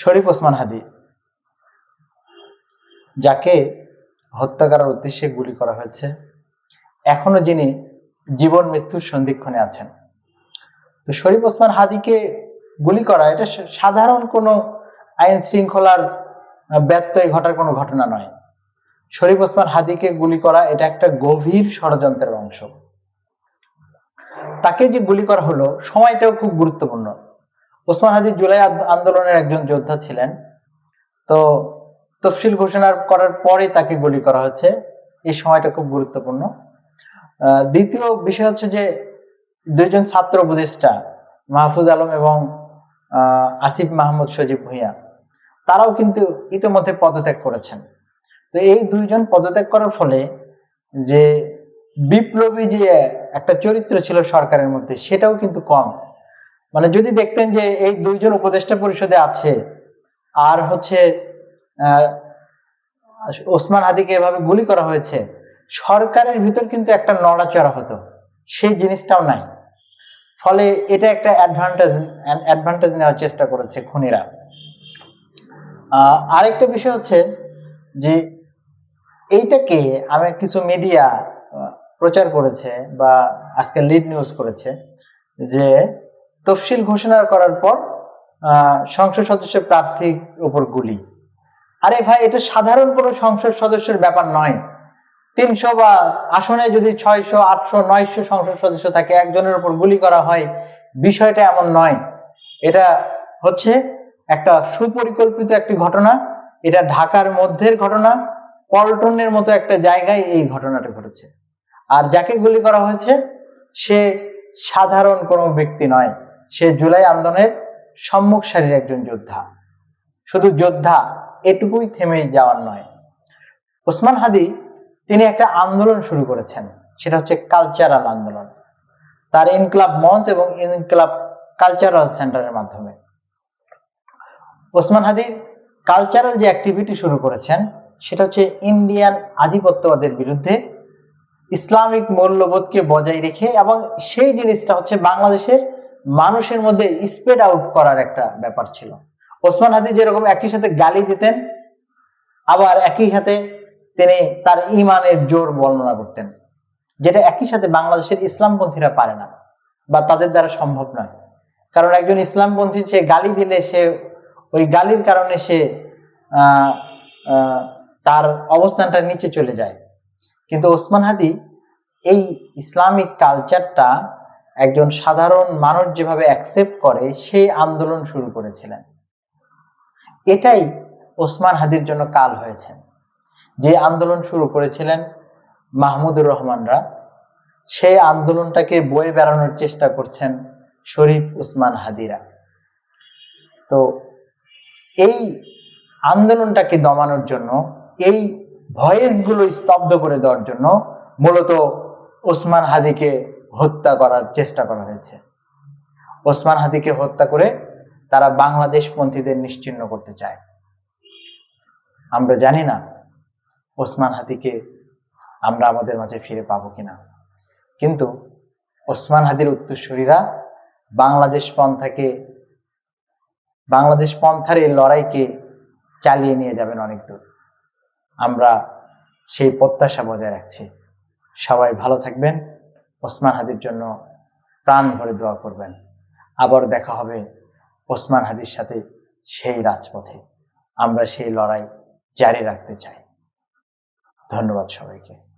শরীফ ওসমান হাদি, যাকে হত্যা করার উদ্দেশ্যে গুলি করা হয়েছে, এখনও যিনি জীবন মৃত্যুর সন্ধিক্ষণে আছেন। তো শরীফ ওসমান হাদিকে গুলি করা, এটা সাধারণ কোনো আইন শৃঙ্খলার ব্যত্যয় ঘটার কোনো ঘটনা নয়। শরীফ ওসমান হাদিকে গুলি করা, এটা একটা গভীর ষড়যন্ত্রের অংশ। তাকে যে গুলি করা হলো, সময়টাও খুব গুরুত্বপূর্ণ। ওসমান হাদি জুলাই আন্দোলনের একজন যোদ্ধা ছিলেন। তো তফসিল ঘোষণা করার পরে তাকে গুলি করা হয়েছে। এই সময়টা খুব গুরুত্বপূর্ণ। দ্বিতীয় বিষয় হচ্ছে যে দুইজন ছাত্র উপদেষ্টা, মাহফুজ আলম এবং আসিফ মাহমুদ সজীব ভুঁইয়া, তারাও কিন্তু ইতিমধ্যে পদত্যাগ করেছেন। তো এই দুইজন পদত্যাগ করার ফলে যে বিপ্লবী যে একটা চরিত্র ছিল সরকারের মধ্যে, সেটাও কিন্তু কম। মানে যদি দেখতেন যে এই দুইজন উপদেষ্টা পরিষদে আছে, আর হচ্ছে ওসমান হাদিকে এভাবে গুলি করা হয়েছে, সরকারের ভিতর কিন্তু একটা নড়াচড়া হতো। সেই জিনিসটাও নাই। ফলে এটা একটা অ্যাডভান্টেজ অ্যাডভান্টেজ নেওয়ার চেষ্টা করেছে খুনিরা। আরেকটা বিষয় হচ্ছে যে এইটাকে আমি কিছু মিডিয়া প্রচার করেছে বা আজকে লিড নিউজ করেছে যে তফসিল ঘোষণা করার পর সংসদ সদস্য প্রার্থীর উপর গুলি। আরে ভাই, এটা সাধারণ কোনো সংসদ সদস্যের ব্যাপার নয়। তিনশো বা আসনে যদি ছয়শো, আটশো, নয়শো সংসদ সদস্য থাকে, একজনের উপর গুলি করা হয়, বিষয়টা এমন নয়। এটা হচ্ছে একটা সুপরিকল্পিত একটি ঘটনা। এটা ঢাকার মধ্যের ঘটনা, পল্টনের মতো একটা জায়গায় এই ঘটনাটা ঘটেছে। আর যাকে গুলি করা হয়েছে, সে সাধারণ কোনো ব্যক্তি নয়। সে জুলাই আন্দোলনের সম্মুখ সারির একজন যোদ্ধা। শুধু যোদ্ধা, এটুকুই থেমে যাওয়ার নয়। ওসমান হাদি, তিনি একটা আন্দোলন শুরু করেছেন। সেটা হচ্ছে কালচারাল আন্দোলন। তার ইনকলাব মঞ্চ এবং ইনকলাব কালচারাল সেন্টারের মাধ্যমে। ওসমান হাদির কালচারাল যে অ্যাক্টিভিটি শুরু করেছেন, সেটা হচ্ছে ইন্ডিয়ান আধিপত্যবাদের বিরুদ্ধে ইসলামিক মূল্যবোধকে বজায় রেখে এবং সেই জিনিসটা হচ্ছে বাংলাদেশের মানুষের মধ্যে স্প্রেড আউট করার একটা ব্যাপার ছিল। ওসমান হাদি যেরকম একই সাথে গালি দিতেন, আবার একই সাথে তিনি তার ইমানের জোর বর্ণনা করতেন, যেটা একই সাথে বাংলাদেশের ইসলামপন্থীরা পারে না বা তাদের দ্বারা সম্ভব নয়। কারণ একজন ইসলামপন্থী, সে গালি দিলে সে, ওই গালির কারণে সে তার অবস্থানটা নিচে চলে যায়। কিন্তু ওসমান হাদি এই ইসলামিক কালচারটা একজন সাধারণ মানুষ যেভাবে অ্যাকসেপ্ট করে, সেই আন্দোলন শুরু করেছিলেন। এটাই ওসমান হাদির জন্য কাল হয়েছে। যে আন্দোলন শুরু করেছিলেন মাহমুদুর রহমানরা, সেই আন্দোলনটাকে বয়ে বেড়ানোর চেষ্টা করছেন শরীফ উসমান হাদিরা। তো এই আন্দোলনটাকে দমানোর জন্য, এই ভয়েসগুলো স্তব্ধ করে দেওয়ার জন্য মূলত ওসমান হাদিকে হত্যা করার চেষ্টা করা হয়েছে। ওসমান হাদিকে হত্যা করে তারা বাংলাদেশ পন্থীদের নিশ্চিহ্ন করতে চায়। আমরা জানি না ওসমান হাদিকে আমরা আমাদের মাঝে ফিরে পাবো কিনা। কিন্তু ওসমান হাদির উত্তরসূরীরা বাংলাদেশ পন্থাকে, বাংলাদেশ পন্থার এই লড়াইকে চালিয়ে নিয়ে যাবেন অনেক দূর। আমরা সেই প্রত্যাশা বজায় রাখছি। সবাই ভালো থাকবেন। ওসমান হাদির জন্য প্রাণ ভরে দোয়া করবেন। আবার দেখা হবে ওসমান হাদির সাথে সেই রাজপথে। আমরা সেই লড়াই জারি রাখতে চাই। ধন্যবাদ সবাইকে।